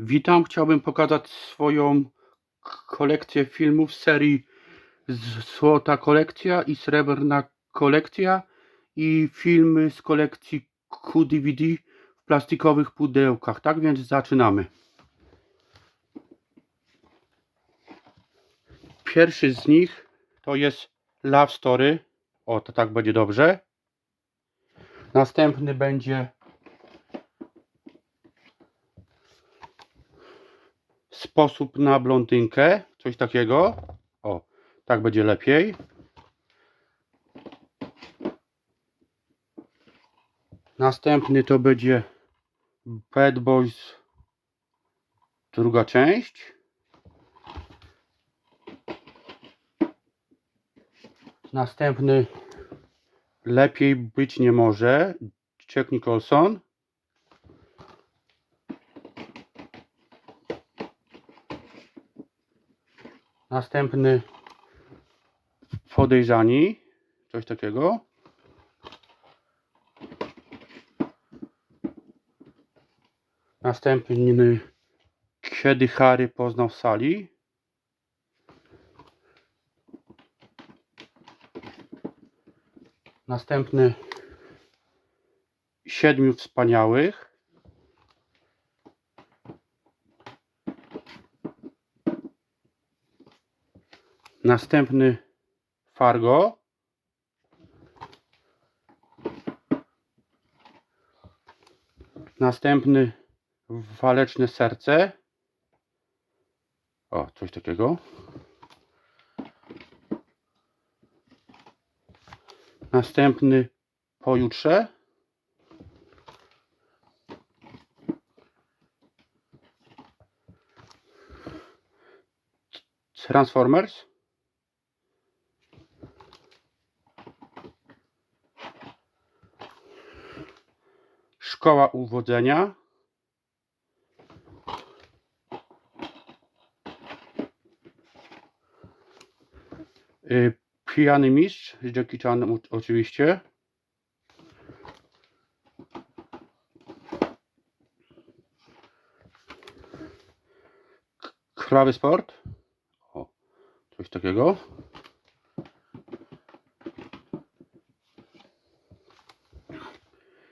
Witam, chciałbym pokazać swoją kolekcję filmów serii Złota Kolekcja i Srebrna Kolekcja i filmy z kolekcji QDVD w plastikowych pudełkach. Tak więc zaczynamy. Pierwszy z nich to jest Love Story. O, to tak będzie dobrze. Następny będzie Sposób na blondynkę. Coś takiego. O, tak będzie lepiej. Następny to będzie Bad Boys druga część. Następny Lepiej być nie może. Jack Nicholson. Następny Podejrzani. Coś takiego. Następny Kiedy Harry poznał Sally. Następny Siedmiu Wspaniałych. Następny Fargo. Następny Waleczne Serce. O, coś takiego. Następny Pojutrze. Transformers. Szkoła uwodzenia. Y, Pijany mistrz z Jackie Chanem o- oczywiście. K- Krwawy sport. O, coś takiego.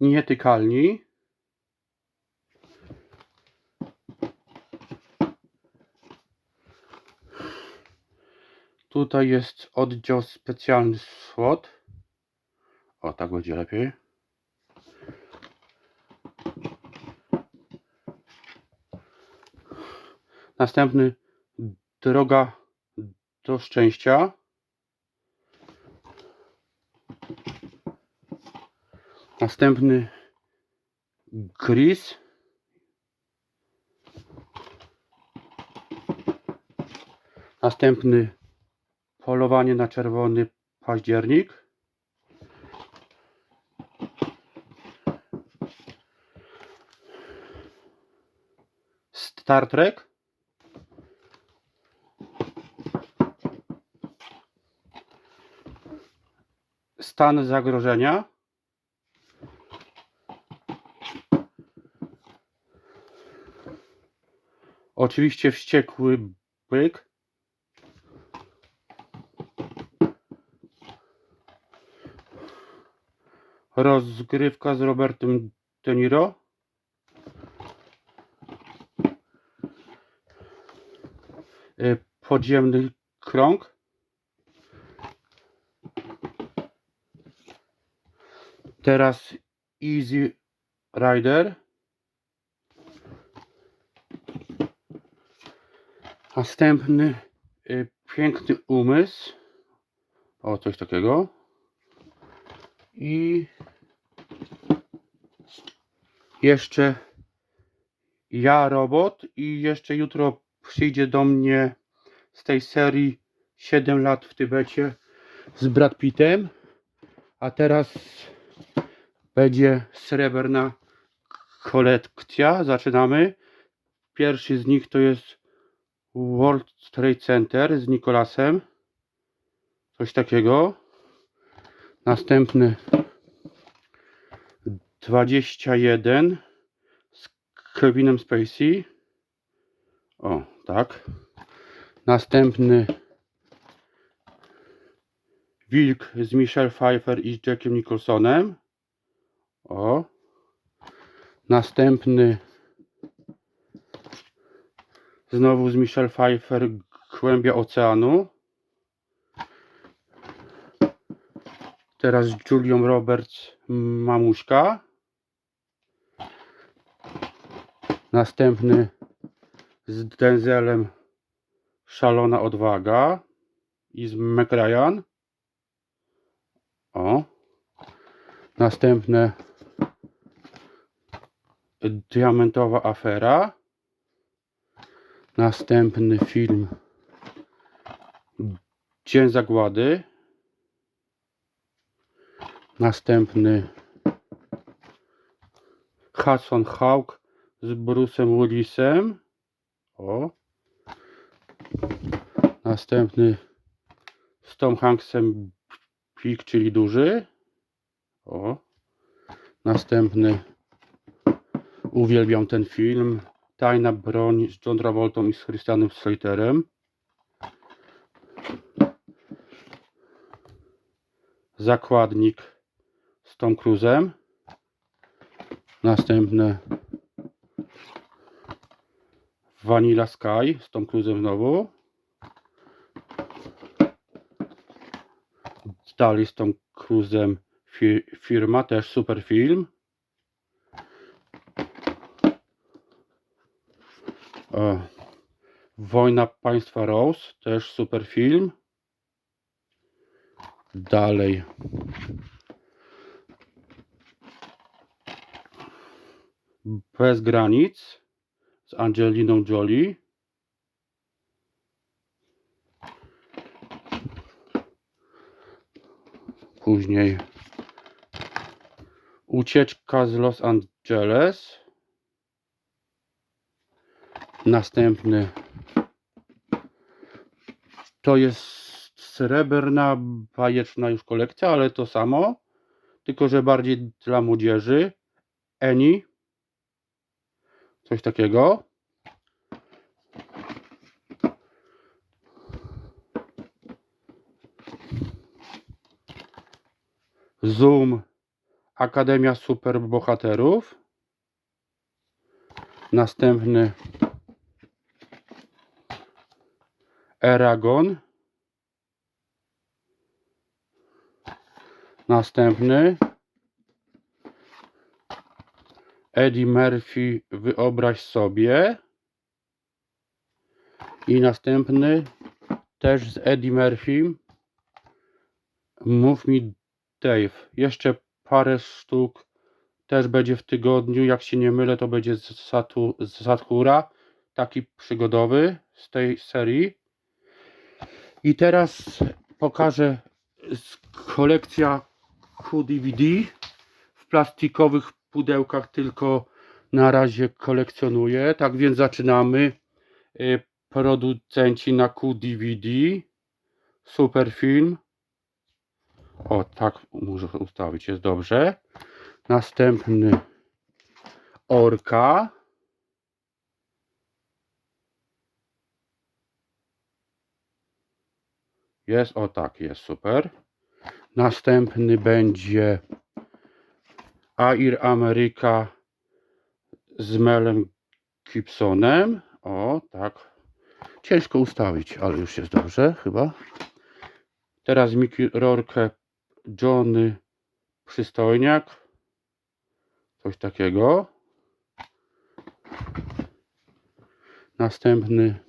Nietykalni. Tutaj jest oddział specjalny SWOT. O, tak będzie lepiej. Następny droga do szczęścia. Następny Gris. Następny Polowanie na czerwony październik. Star Trek. Stan zagrożenia. Oczywiście wściekły byk. Rozgrywka z Robertem De Niro. Y, Podziemny krąg. Teraz Easy Rider. Następny y, Piękny umysł. O, coś takiego. I jeszcze ja robot i jeszcze jutro przyjdzie do mnie z tej serii 7 lat w Tybecie z Brad Pittem. A teraz będzie srebrna kolekcja. Zaczynamy. Pierwszy z nich to jest World Trade Center z Nikolasem. Coś takiego. Następny 21 z Kevinem Spacey. O, tak. Następny Wilk z Michelle Pfeiffer i Jackiem Nicholsonem. O. Następny znowu z Michelle Pfeiffer Głębia Oceanu. Teraz z Julią Roberts Mamuśka. Następny z Denzelem Szalona Odwaga i z McRyan. O. Następne Diamentowa Afera. Następny film Dzień Zagłady. Następny Hudson Hawk z Bruce'em Willisem. O. Następny z Tom Hanksem Pik, czyli duży. O. Następny uwielbiam ten film. Tajna broń z John Travoltą i z Christianem Slaterem. Zakładnik z Tom Cruise'em. Następne Vanilla Sky z Tom Cruise'em znowu. Dalej z Tom Cruise'em fi firma, też super film. Wojna Państwa Rose, też super film. Dalej. Bez granic z Angeliną Jolie. Później Ucieczka z Los Angeles. Następny to jest srebrna, bajeczna już kolekcja, ale to samo, tylko że bardziej dla młodzieży. Eni. Coś takiego. Zoom Akademia Superbohaterów. Następny Eragon. Następny Eddie Murphy Wyobraź sobie. I następny też z Eddie Murphy Mów mi Dave. Jeszcze parę sztuk też będzie w tygodniu. Jak się nie mylę, to będzie z, Satu, z Satura. Taki przygodowy z tej serii. I teraz pokażę kolekcja QDVD w plastikowych pudełkach tylko na razie kolekcjonuję. Tak więc zaczynamy. Y, Producenci na QDVD. Super film. O, tak muszę ustawić, jest dobrze. Następny Orka. Jest, o tak, jest super. Następny będzie Air America z Melem Gibsonem. O, tak. Ciężko ustawić, ale już jest dobrze, chyba. Teraz Mickey Rourke, Johnny Przystojniak. Coś takiego. Następny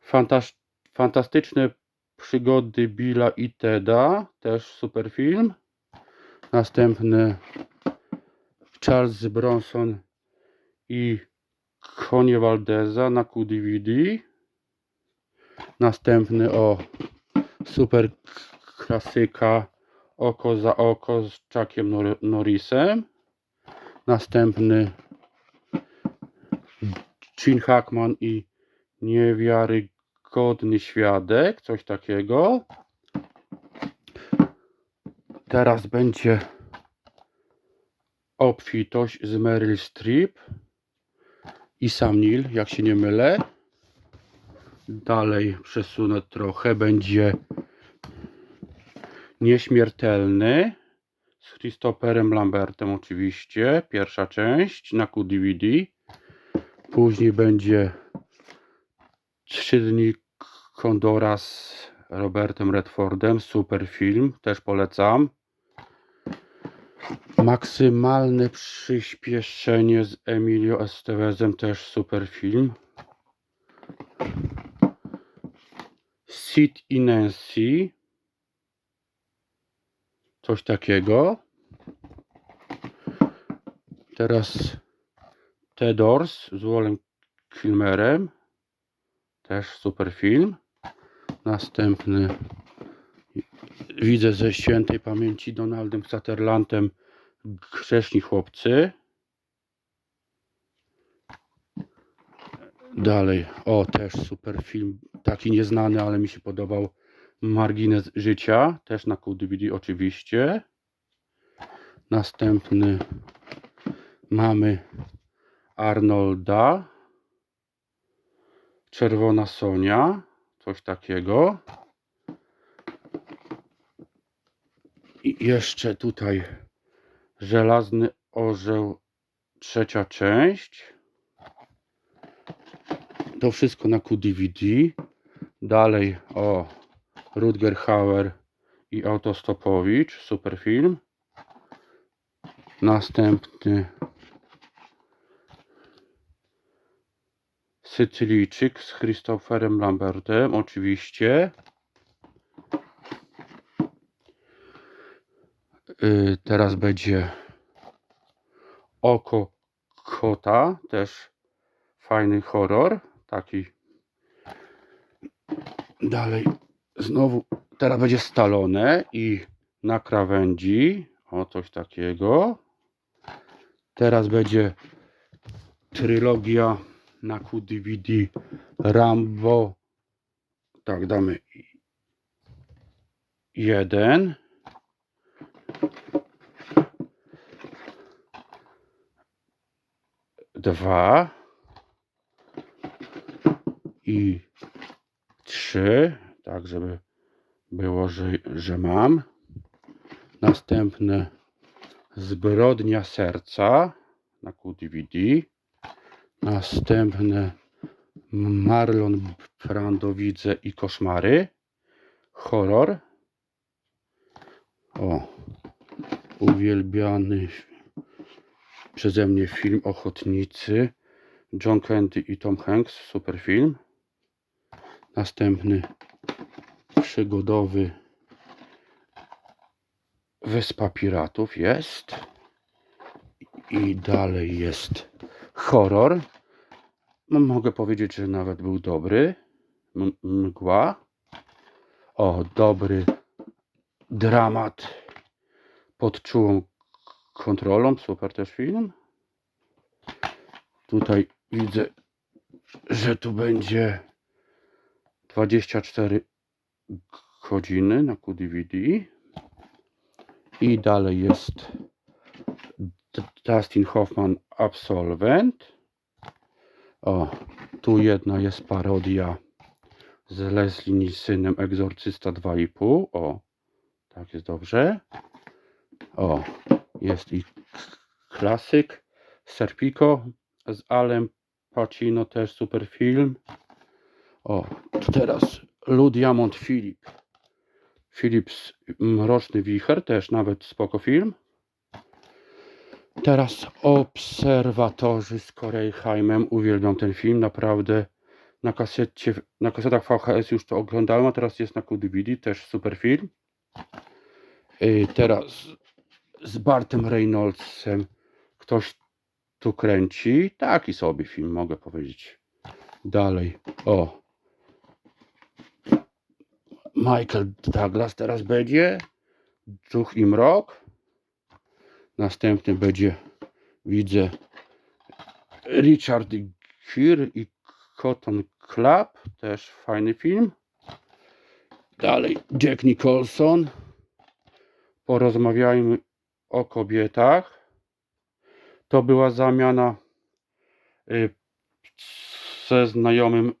Fantas Fantastyczne przygody Billa i Teda. Też super film. Następny Charles Bronson i Konie Valdeza na QDVD. Następny o super klasyka Oko za oko z Chuckiem Nor- Norrisem. Następny Gene Hackman i Niewiarygodny Świadek, coś takiego. Teraz będzie obfitość z Meryl Streep. i Sam Neill, jak się nie mylę. Dalej przesunę trochę, będzie Nieśmiertelny z Christopherem Lambertem oczywiście, pierwsza część na QDVD. Później będzie Trzy dni Kondora z Robertem Redfordem, super film, też polecam. Maksymalne przyspieszenie z Emilio Estevezem, też super film. Sid i Nancy, coś takiego. Teraz Tedors z Wolem Kilmerem, też super film. Następny widzę ze świętej pamięci Donaldem Sutherlandem Grzeszni chłopcy. Dalej, o też super film, taki nieznany, ale mi się podobał. Margines życia, też na DVD oczywiście. Następny mamy Arnolda. Czerwona Sonia, coś takiego. I jeszcze tutaj Żelazny Orzeł, trzecia część. To wszystko na QDVD. Dalej, o, Rutger Hauer i Autostopowicz, super film. Następny Sycylijczyk z Christopherem Lambertem, oczywiście. Y, Teraz będzie Oko Kota, też fajny horror, taki. Dalej, znowu, teraz będzie Stalone i na krawędzi, o coś takiego. Teraz będzie trylogia na QDVD Rambo. Tak, damy jeden. Dwa. I trzy. Tak, żeby było, że, że mam. Następne Zbrodnia serca na QDVD. Następne Marlon Brando widzę i koszmary. Horror. O. Uwielbiany przeze mnie film Ochotnicy. John Candy i Tom Hanks. Super film. Następny przygodowy Wyspa Piratów jest. I dalej jest horror. No, mogę powiedzieć, że nawet był dobry. M- mgła. O, dobry dramat pod czułą kontrolą. Super też film. Tutaj widzę, że tu będzie 24 godziny na QDVD. I dalej jest Dustin Hoffman Absolvent. O, tu jedna jest parodia z Leslie Nielsenem Egzorcysta 2,5. O, tak jest dobrze. O, jest i klasyk Serpico z Alem Pacino, też super film. O, teraz Lud Diamond Philip. Philips Mroczny Wicher, też nawet spoko film. Teraz Obserwatorzy z Korejheimem. Uwielbiam ten film, naprawdę. Na, kasecie, na kasetach VHS już to oglądałem, a teraz jest na QDVD, też super film. Yy, teraz z Bartem Reynoldsem ktoś tu kręci. Taki sobie film, mogę powiedzieć. Dalej. O. Michael Douglas teraz będzie. Duch i mrok. Następny będzie, widzę, Richard Gere i Cotton Club. Też fajny film. Dalej Jack Nicholson. Porozmawiajmy o kobietach. To była zamiana y, ze znajomym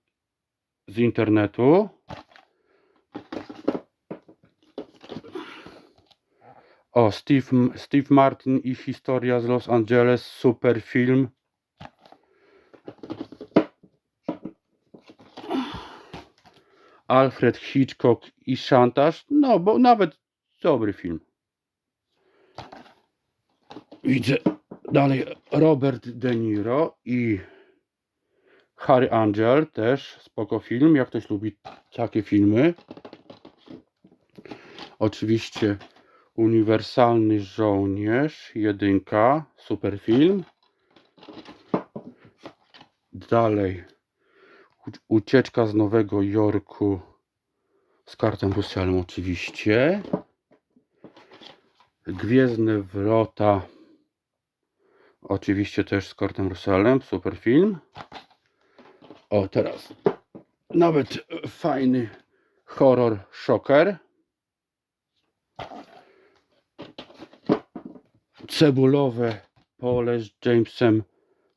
z internetu. O, Steve, Steve Martin i historia z Los Angeles, super film. Alfred Hitchcock i szantaż, no bo nawet dobry film. Widzę dalej Robert De Niro i Harry Angel, też spoko film, jak ktoś lubi takie filmy. Oczywiście Uniwersalny Żołnierz, jedynka, super film. Dalej Ucieczka z Nowego Jorku z kartem Russellem oczywiście. Gwiezdne Wrota oczywiście też z Kurtem Russellem, super film. O, teraz nawet fajny horror szoker. Cebulowe pole z Jamesem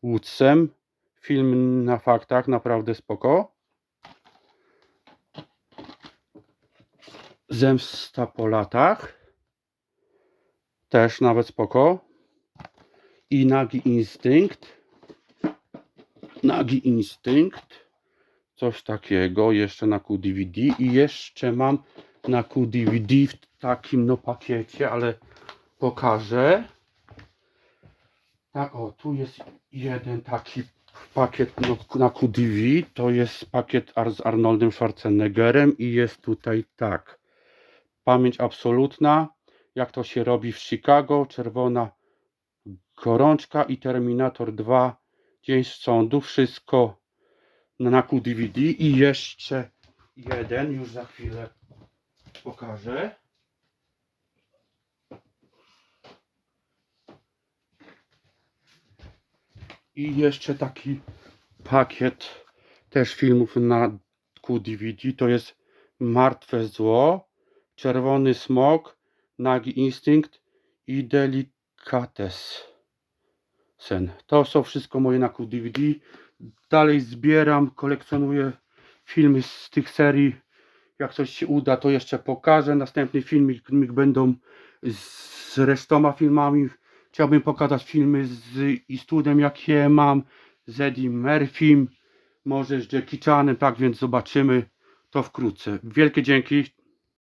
Woodsem. Film na faktach, naprawdę spoko. Zemsta po latach. Też nawet spoko. I Nagi Instynkt. Nagi Instynkt. Coś takiego jeszcze na QDVD. I jeszcze mam na QDVD w takim no pakiecie, ale pokażę. Tak, o, tu jest jeden taki pakiet no, na QDV. To jest pakiet z Arnoldem Schwarzeneggerem i jest tutaj tak. Pamięć absolutna. Jak to się robi w Chicago. Czerwona gorączka i Terminator 2. Dzień sądu. Wszystko na QDVD. I jeszcze jeden. Już za chwilę pokażę. I jeszcze taki pakiet też filmów na QDVD. To jest Martwe Zło, Czerwony Smok, Nagi Instynkt i Delicates. Sen. To są wszystko moje na QDVD. Dalej zbieram, kolekcjonuję filmy z tych serii. Jak coś się uda, to jeszcze pokażę. Następny filmik będą z resztoma filmami. Chciałbym pokazać filmy z Eastwoodem, jakie mam, z Eddie Murphym, może z Jackie Chanem, tak więc zobaczymy to wkrótce. Wielkie dzięki,